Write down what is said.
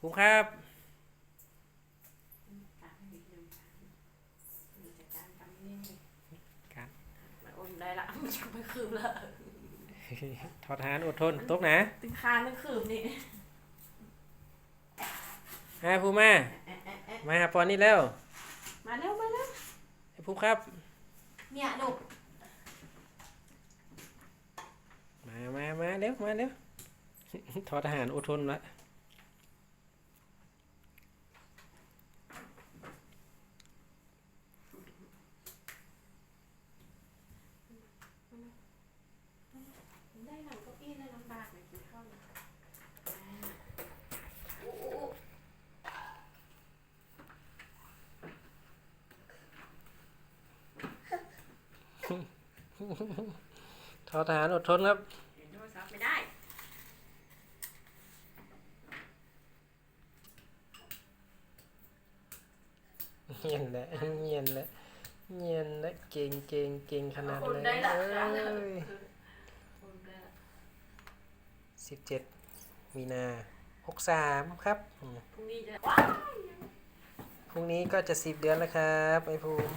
ภูมิครับตามนิดนึงมีจัดการตามนี่ครับมันอมได้ละมันจะไม่คืบละทอดทหารอดทนตกนะตึงคานตึงคืบนี่มาภูมิมาแอะแอะแอะมาหาปอนนี่แล้ว มาเร็วมาเร็วไอ้ภูมิครับ เนี่ยลูกมามามาเร็วมาเร็วทอดทหารอดทนละ ได้หนังเก้าอี้ได้ลำบากเลยกินข้าวเนี่ยอ่าโอ้โอ้โอ้ ทอดทหารอดทนครับเห็นโทรศัพท์ไม่ได้เงียนแหละเงียนแหละเงียนแหละเก่งเก่งเก่งขนาดคนเลยได้ละเอ้จ้ะยคนได้ละสิบเจ็ดมีนาหกสามครับอืมพรุ่งนี้จะว้ายพรุ่งนี้ก็จะสิบเดือนแล้วครับไอ้ภูมิ